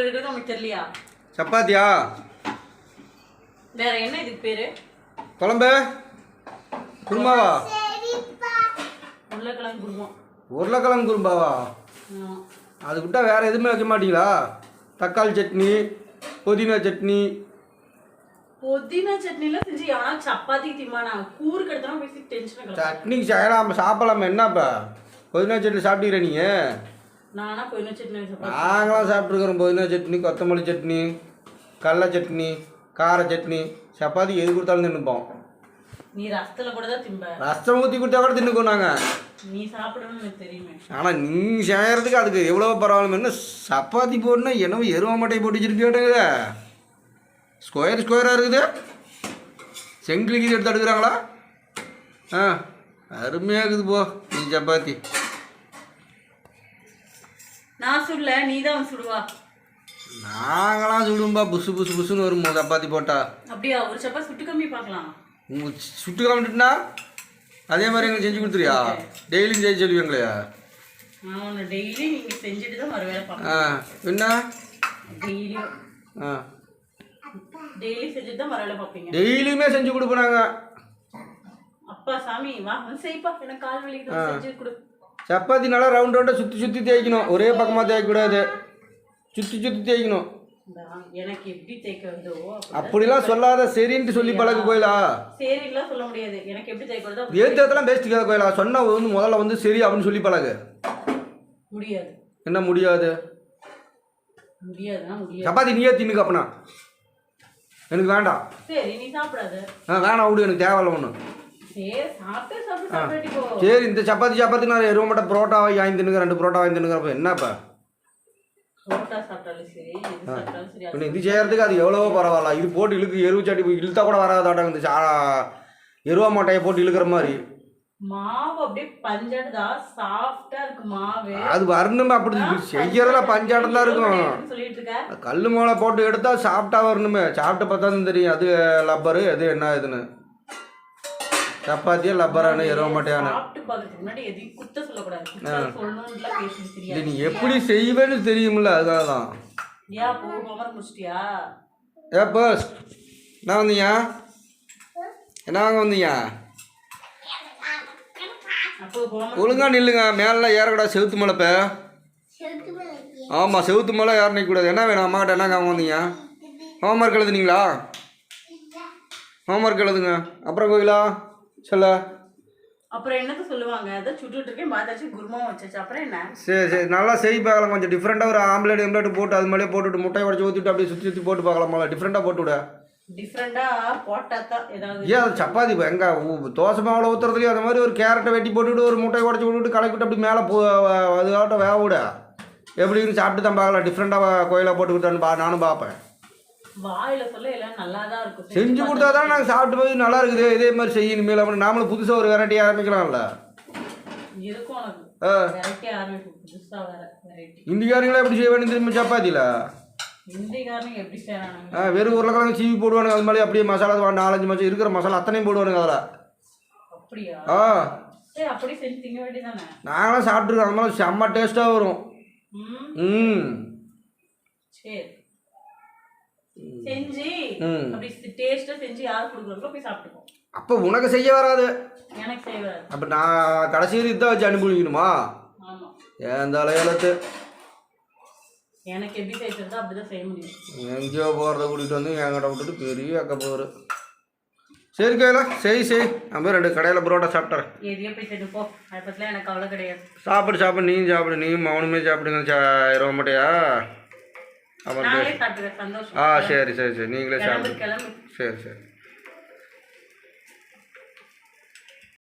இப்படி இருக்கிறது உனக்கு தெரியலையா? சப்பாத்தியா? வேற என்ன இதுக்கு பேரு? குழம்பு? குருமாவா? உருளைக்கிழங்கு குருமம் உருளைக்கிழங்கு குருமாவா. அது விட்டா வேற எதுவுமே வைக்க மாட்டீங்களா? தக்காளி சட்னி புதினா சட்னி. புதினா சட்னிலாம் செஞ்சு எவனா சப்பாத்திக்கு திம்மானா கூறுக்கு எடுத்தாலும் பேசி டென்ஷன் சட்னிக்கு செய்யலாம் சாப்பிடலாமா. என்னப்பா புதினா சட்னி சாப்பிட்டீங்களா நீங்கள் நாங்களாம் சாப்பிட்ருக்குறோம் புதினா சட்னி கொத்தமல்லி சட்னி கடல சட்னி கார சட்னி சப்பாத்தி எது கொடுத்தாலும் தின்னுப்போம். நீ ரசத்துல கூட தான் திம்ப. ரசம் ஊற்றி கொடுத்தா கூட தின்னுக்கோ நாங்கள் நீ சாப்பிடணும்னு தெரியுமே. ஆனால் நீ செய்யறதுக்கு அதுக்கு எவ்வளோ பரவாயில்ல. என்ன சப்பாத்தி போடணும் என்னவோ எருவ மட்டை போட்டு வச்சிருக்கேட்டுங்க ஸ்கொயர் ஸ்கொயராக இருக்குது. செங்கிலிக்கு எடுத்து எடுக்கிறாங்களா ஆ அருமையாக இருக்குது போ நீ சப்பாத்தி. நான் சுடல நீ தான் சுடுவா. நாங்களாம் சுடும்பா புசு புசு புசுன்னு வரும் சப்பாத்தி போட்டா. அப்படியா ஒரு சப்பாத்தி சுட்டு கம்மி பார்க்கலாம். உங்க சுட்டு காமிட்டுனா அதே மாதிரி எங்களுக்கு செஞ்சு கொடுத்துருயா டெய்லியும் செஞ்சு சொல்லுவீங்களா டெய்லி நீங்க செஞ்சுட்டு தான் மறு வேலை ஆ பார்ப்பேன் என்ன? டெய்லியும். ஆ. டெய்லி செஞ்சுட்டு தான் மறு வேலை பார்ப்பீங்க. டெய்லியுமே செஞ்சு கொடுப்போம் நாங்கள் அப்பா சாமி வா செய்ப்பா. எனக்கு கால் வலிக்குது செஞ்சு கொடு. சப்பாத்தி நல்லா ரவுண்ட் ரவுண்டாக சுற்றி சுற்றி தேய்க்கணும். ஒரே பக்கமாக தேய்க்கக்கூடாது. சுற்றி சுற்றி தேய்க்கணும். எனக்கு எப்படி தேய்க்க அப்படிலாம் சொல்லாத சரின்ட்டு சொல்லி பழகு கோயிலா? சரிலாம் சொல்ல முடியாது. எனக்கு எப்படி தேய்க்க வருதோ அப்படி ஏற்றதெல்லாம் பேசிக்காத கோயிலா? சொன்ன வந்து முதல்ல வந்து சரி அப்படின்னு சொல்லி பழகு. முடியாது. என்ன முடியாது? முடியாதுன்னா முடியாது. சப்பாத்தி நீயே தின்னுக்கு அப்பனா. எனக்கு வேண்டாம். சரி நீ சாப்பிடாத. ஆ வேணாம் விடு எனக்கு தேவையில்ல ஒன்று சரி இந்த சப்பாத்தி சப்பாத்தி நான் எருவ மட்டும் புரோட்டா வாங்கி தின்னுங்க ரெண்டு புரோட்டா வாங்கி தின்னுங்கிறப்ப என்னப்பா? இது செய்யறதுக்கு அது எவ்வளவோ பரவாயில்ல. இது போட்டு இழுக்கு எருவு சாட்டி இழுத்தா கூட வராதாட்டம் இந்த சா- எருவா மூட்டையை போட்டு இழுக்கிற மாதிரி. மாவு அப்படியே பஞ்சாடுதா? சாஃப்டா இருக்கு மாவு. அது வரணுமே அப்படி செய்யறதுல பஞ்சாட்டம் தான் இருக்கும்? கல் மூளை போட்டு எடுத்தா சாப்பிட்டா வரணுமே. சாப்பிட்டு பார்த்தா தெரியும். அது லப்பரு எது என்ன இதுன்னு. சொல்லணும்லாம் பேசி இது தெரியாது. நீ எப்படி செய்வேன்னு தெரியுமில்ல அதுக்காக தான் ஏன் போ ஹோம்ஒர்க் முடிச்சிட்டியா? ஏ பஸ் என்ன வந்தீங்க? என்ன வாங்க வந்தீங்க? ஒழுங்கா நில்லுங்க மேலாம் ஏறக்கூடாது செவுத்து மலை இப்போ. ஆமாம் செவுத்து மலை ஏற நிற்கக்கூடாது என்ன வேணும் அம்மா கிட்ட என்ன வாங்க வந்தீங்க? ஹோம்ஒர்க் எழுதுனீங்களா? ஹோம்ஒர்க் எழுதுங்க. அப்புறம் கோயிலா சொல்ல. அப்புறம் என்னத்த சொல்லுவாங்க? அதை சுட்டுட்டு இருக்கேன் பார்த்தாச்சு குருமா வச்சாச்சு. அப்புறம் என்ன? சரி சரி. நல்லா செய் பார்க்கலாம். கொஞ்சம் டிஃப்ரெண்ட்டாக ஒரு ஆம்லேட் எம்லேட் போட்டு அது மேலே போட்டுவிட்டு முட்டையை உடச்சி ஊற்றிட்டு அப்படியே சுற்றி சுற்றி போட்டு பார்க்கலாமா. டிஃப்ரெண்ட்டாக போட்டு விட டிஃப்ரெண்டா போட்டா தான் ஏதாவது ஏன் அது சப்பாத்தி எங்கே தோசை மாவில் ஊற்றுறதுலையும் அந்த மாதிரி ஒரு கேரட்டை வெட்டி போட்டுவிட்டு ஒரு முட்டையை உடச்சி விட்டுட்டு கலக்கிட்டு அப்படி மேலே போ அதுக்காகட்டும் வேக விட. எப்படின்னு சாப்பிட்டு தான் பார்க்கலாம். டிஃப்ரெண்ட்டாக கோயிலாக போட்டு கொடுத்தான்னு பா நானும் பார்ப்பேன். வாயில சொல்ல எல்லாம் நல்லா தான் இருக்கும். செஞ்சு கொடுத்தா தான் நாங்கள் சாப்பிட்டு போய் நல்லா இருக்குது. இதே மாதிரி செய்யணும் மேலே அப்படி நாமளும் புதுசாக ஒரு வெரைட்டி ஆரம்பிக்கலாம்ல? இருக்கும் உனக்கு. வெரைட்டி ஆரம்பிக்கும் புதுசா வேற வெரைட்டி இந்திக்காரங்களே எப்படி செய்வேன்னு திரும்ப சப்பாத்தியில்? ஹிந்திக்காரனுங்க எப்படி செய்யறானுங்க ஆ வெறும் உருளைக்கிழங்கு சீவி போடுவானுங்க. அது மாதிரி அப்படியே மசாலா நாலஞ்சு மசாலா இருக்கிற மசாலா அத்தனையும் போடுவானுங்க அதில். அப்படியா? ஆ. அப்படி செஞ்சு திங்க வேண்டியதானே நாங்களாம் சாப்பிட்ருக்கோம் அது மாதிரி செம்ம டேஸ்ட்டாக வரும். ம். ம். சரி. செஞ்சு ம். அப்படி டேஸ்டா செஞ்சு யார் கொடுக்குறாங்களோ போய் சாப்பிட்டுக்கோ. அப்போ உனக்கு செய்ய வராது. எனக்கு அப்போ நான் கடைசியில் இதான் வச்சு அனுப்பிக்கணுமா ஆமா. ஏன் தலையெழுத்து எனக்கு எப்படி செய்யறதோ அப்படிதான் செய்ய முடியும். எங்கேயோ போகிறத கூட்டிகிட்டு வந்து என்கிட்ட விட்டுட்டு பெரிய அக்க போகிற சரி கையில சரி சரி போய் ரெண்டு கடையில் புரோட்டா சாப்பிட்றேன் எதையோ போய் செஞ்சு போ. அதை பற்றிலாம் எனக்கு கவலை கிடையாது. சாப்பிடு சாப்பிடு. நீயும் சாப்பிடு. நீயும் மௌனமே சாப்பிடுங்க சா இருபது சந்தோஷம். ஆ சரி சரி சரி. நீங்களே கிளம்பு சாப்பிடு கிளம்பு. சரி சரி.